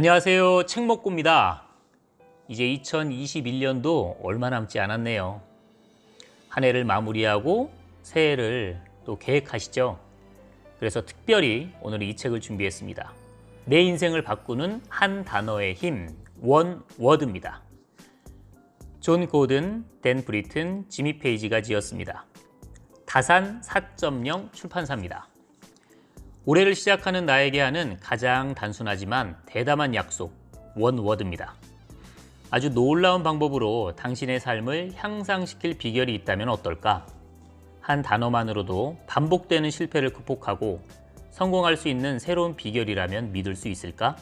안녕하세요. 책먹고입니다. 이제 2021년도 얼마 남지 않았네요. 한 해를 마무리하고 새해를 또 계획하시죠? 그래서 특별히 오늘 이 책을 준비했습니다. 내 인생을 바꾸는 한 단어의 힘, 원 워드입니다. 존 고든, 댄 브리튼, 지미 페이지가 지었습니다. 다산 4.0 출판사입니다. 올해를 시작하는 나에게 하는 가장 단순하지만 대담한 약속, 원워드입니다. 아주 놀라운 방법으로 당신의 삶을 향상시킬 비결이 있다면 어떨까? 한 단어만으로도 반복되는 실패를 극복하고 성공할 수 있는 새로운 비결이라면 믿을 수 있을까?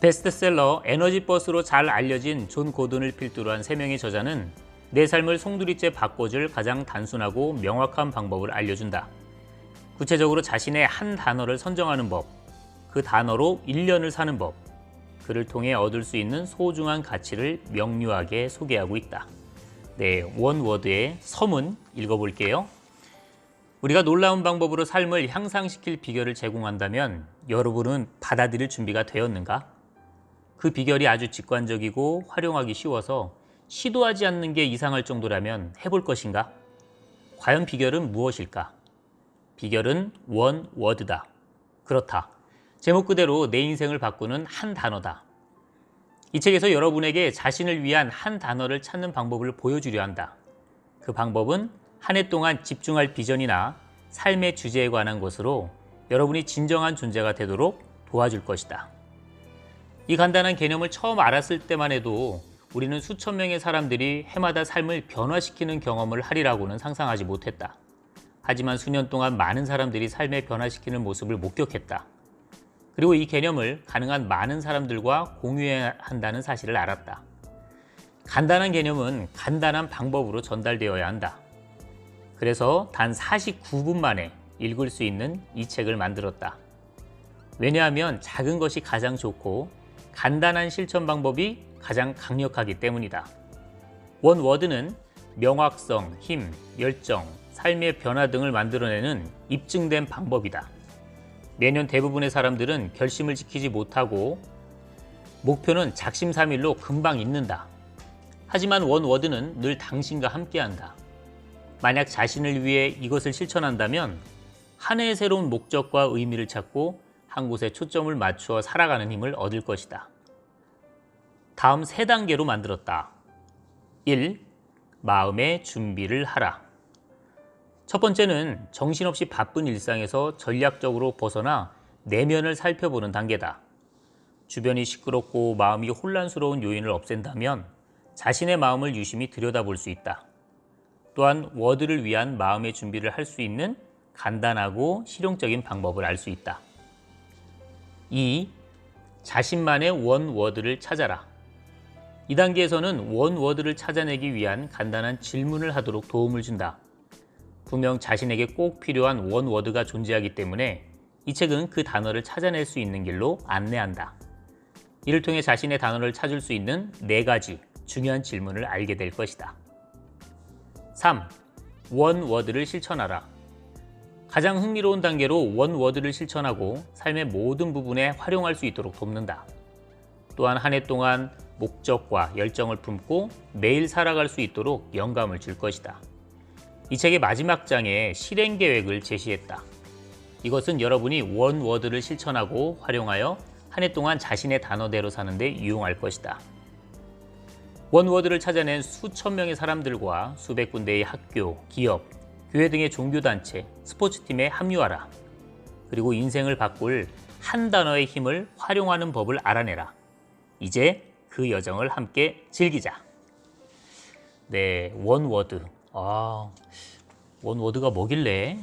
베스트셀러 에너지 버스로 잘 알려진 존 고든을 필두로 한 3명의 저자는 내 삶을 송두리째 바꿔줄 가장 단순하고 명확한 방법을 알려준다. 구체적으로 자신의 한 단어를 선정하는 법, 그 단어로 1년을 사는 법, 그를 통해 얻을 수 있는 소중한 가치를 명료하게 소개하고 있다. 네, 원워드의 서문 읽어볼게요. 우리가 놀라운 방법으로 삶을 향상시킬 비결을 제공한다면 여러분은 받아들일 준비가 되었는가? 그 비결이 아주 직관적이고 활용하기 쉬워서 시도하지 않는 게 이상할 정도라면 해볼 것인가? 과연 비결은 무엇일까? 비결은 원 워드다. 그렇다. 제목 그대로 내 인생을 바꾸는 한 단어다. 이 책에서 여러분에게 자신을 위한 한 단어를 찾는 방법을 보여주려 한다. 그 방법은 한 해 동안 집중할 비전이나 삶의 주제에 관한 것으로 여러분이 진정한 존재가 되도록 도와줄 것이다. 이 간단한 개념을 처음 알았을 때만 해도 우리는 수천 명의 사람들이 해마다 삶을 변화시키는 경험을 하리라고는 상상하지 못했다. 하지만 수년 동안 많은 사람들이 삶에 변화시키는 모습을 목격했다. 그리고 이 개념을 가능한 많은 사람들과 공유해야 한다는 사실을 알았다. 간단한 개념은 간단한 방법으로 전달되어야 한다. 그래서 단 49분 만에 읽을 수 있는 이 책을 만들었다. 왜냐하면 작은 것이 가장 좋고 간단한 실천 방법이 가장 강력하기 때문이다. 원 워드는 명확성, 힘, 열정, 삶의 변화 등을 만들어내는 입증된 방법이다. 매년 대부분의 사람들은 결심을 지키지 못하고 목표는 작심삼일로 금방 잊는다. 하지만 원워드는 늘 당신과 함께한다. 만약 자신을 위해 이것을 실천한다면 한 해의 새로운 목적과 의미를 찾고 한 곳에 초점을 맞추어 살아가는 힘을 얻을 것이다. 다음 세 단계로 만들었다. 1. 마음의 준비를 하라. 첫 번째는 정신없이 바쁜 일상에서 전략적으로 벗어나 내면을 살펴보는 단계다. 주변이 시끄럽고 마음이 혼란스러운 요인을 없앤다면 자신의 마음을 유심히 들여다볼 수 있다. 또한 워드를 위한 마음의 준비를 할 수 있는 간단하고 실용적인 방법을 알 수 있다. 2. 자신만의 원 워드를 찾아라. 이 단계에서는 원 워드를 찾아내기 위한 간단한 질문을 하도록 도움을 준다. 분명 자신에게 꼭 필요한 원워드가 존재하기 때문에 이 책은 그 단어를 찾아낼 수 있는 길로 안내한다. 이를 통해 자신의 단어를 찾을 수 있는 네 가지 중요한 질문을 알게 될 것이다. 3. 원워드를 실천하라. 가장 흥미로운 단계로 원워드를 실천하고 삶의 모든 부분에 활용할 수 있도록 돕는다. 또한 한 해 동안 목적과 열정을 품고 매일 살아갈 수 있도록 영감을 줄 것이다. 이 책의 마지막 장에 실행 계획을 제시했다. 이것은 여러분이 원워드를 실천하고 활용하여 한 해 동안 자신의 단어대로 사는데 유용할 것이다. 원워드를 찾아낸 수천 명의 사람들과 수백 군데의 학교, 기업, 교회 등의 종교단체, 스포츠팀에 합류하라. 그리고 인생을 바꿀 한 단어의 힘을 활용하는 법을 알아내라. 이제 그 여정을 함께 즐기자. 네, 원워드. 아, 원워드가 뭐길래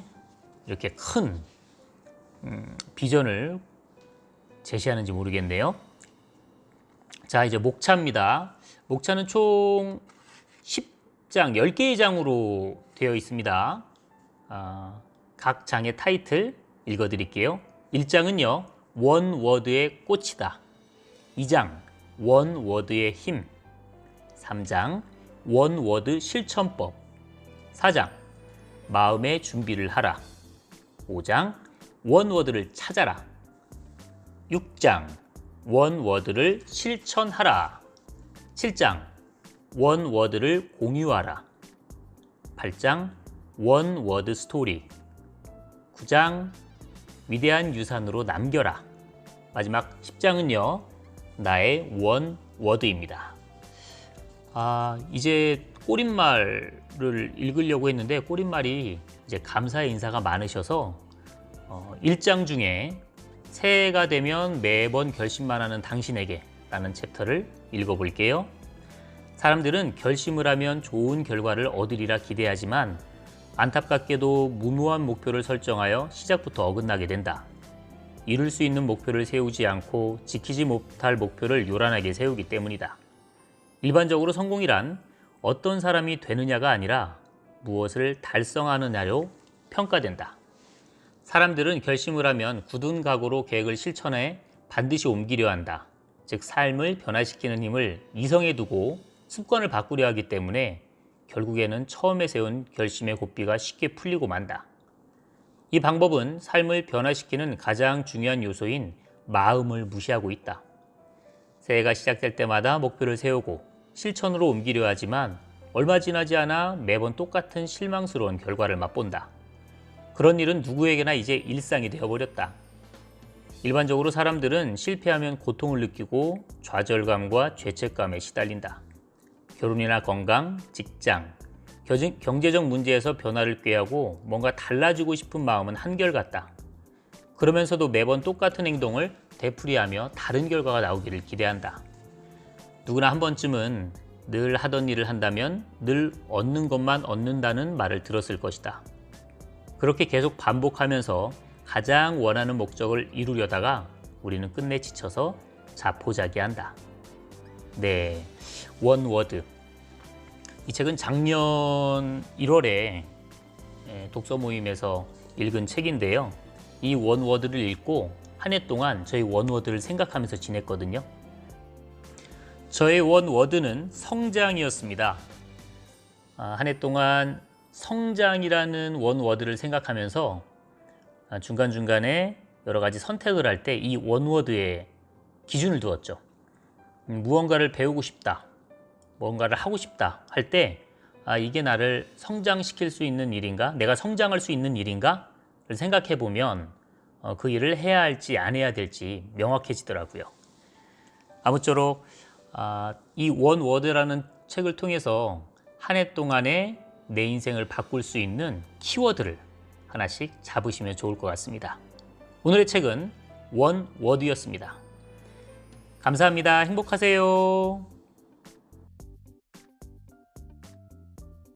이렇게 큰 음, 비전을 제시하는지 모르겠네요. 자, 이제 목차입니다. 목차는 총 10장, 10개의 장으로 되어 있습니다. 아, 각 장의 타이틀 읽어드릴게요. 1장은요, 원워드의 꽃이다. 2장, 원워드의 힘. 3장, 원워드 실천법. 4장 마음의 준비를 하라 5장 원워드를 찾아라 6장 원워드를 실천하라. 7장 원워드를 공유하라. 8장 원워드 스토리. 9장 위대한 유산으로 남겨라. 마지막 10장은요. 나의 원 워드입니다. 아, 이제 꼬린말을 읽으려고 했는데 꼬린말이 이제 감사의 인사가 많으셔서 어, 1장 중에 새해가 되면 매번 결심만 하는 당신에게 라는 챕터를 읽어볼게요. 사람들은 결심을 하면 좋은 결과를 얻으리라 기대하지만 안타깝게도 무모한 목표를 설정하여 시작부터 어긋나게 된다. 이룰 수 있는 목표를 세우지 않고 지키지 못할 목표를 요란하게 세우기 때문이다. 일반적으로 성공이란 어떤 사람이 되느냐가 아니라 무엇을 달성하느냐로 평가된다. 사람들은 결심을 하면 굳은 각오로 계획을 실천해 반드시 옮기려 한다. 즉, 삶을 변화시키는 힘을 이성에 두고 습관을 바꾸려 하기 때문에 결국에는 처음에 세운 결심의 고삐가 쉽게 풀리고 만다. 이 방법은 삶을 변화시키는 가장 중요한 요소인 마음을 무시하고 있다. 새해가 시작될 때마다 목표를 세우고 실천으로 옮기려 하지만 얼마 지나지 않아 매번 똑같은 실망스러운 결과를 맛본다. 그런 일은 누구에게나 이제 일상이 되어버렸다. 일반적으로 사람들은 실패하면 고통을 느끼고 좌절감과 죄책감에 시달린다. 결혼이나 건강, 직장, 경제적 문제에서 변화를 꾀하고 뭔가 달라지고 싶은 마음은 한결같다. 그러면서도 매번 똑같은 행동을 되풀이하며 다른 결과가 나오기를 기대한다. 누구나 한 번쯤은 늘 하던 일을 한다면 늘 얻는 것만 얻는다는 말을 들었을 것이다. 그렇게 계속 반복하면서 가장 원하는 목적을 이루려다가 우리는 끝내 지쳐서 자포자기한다. 네, 원워드. 이 책은 작년 1월에 독서 모임에서 읽은 책인데요. 이 원워드를 읽고 한 해 동안 저희 원워드를 생각하면서 지냈거든요. 저의 원워드는 성장이었습니다. 아, 한해 동안 성장이라는 원워드를 생각하면서 아, 중간중간에 여러 가지 선택을 할 때 이 원워드에 기준을 두었죠. 음, 무언가를 배우고 싶다, 뭔가를 하고 싶다 할 때 아, 이게 나를 성장시킬 수 있는 일인가? 내가 성장할 수 있는 일인가? 를 생각해 보면 어, 그 일을 해야 할지 안 해야 될지 명확해지더라고요. 아무쪼록 아, 이 원워드라는 책을 통해서 한 해 동안에 내 인생을 바꿀 수 있는 키워드를 하나씩 잡으시면 좋을 것 같습니다. 오늘의 책은 원워드였습니다. 감사합니다. 행복하세요.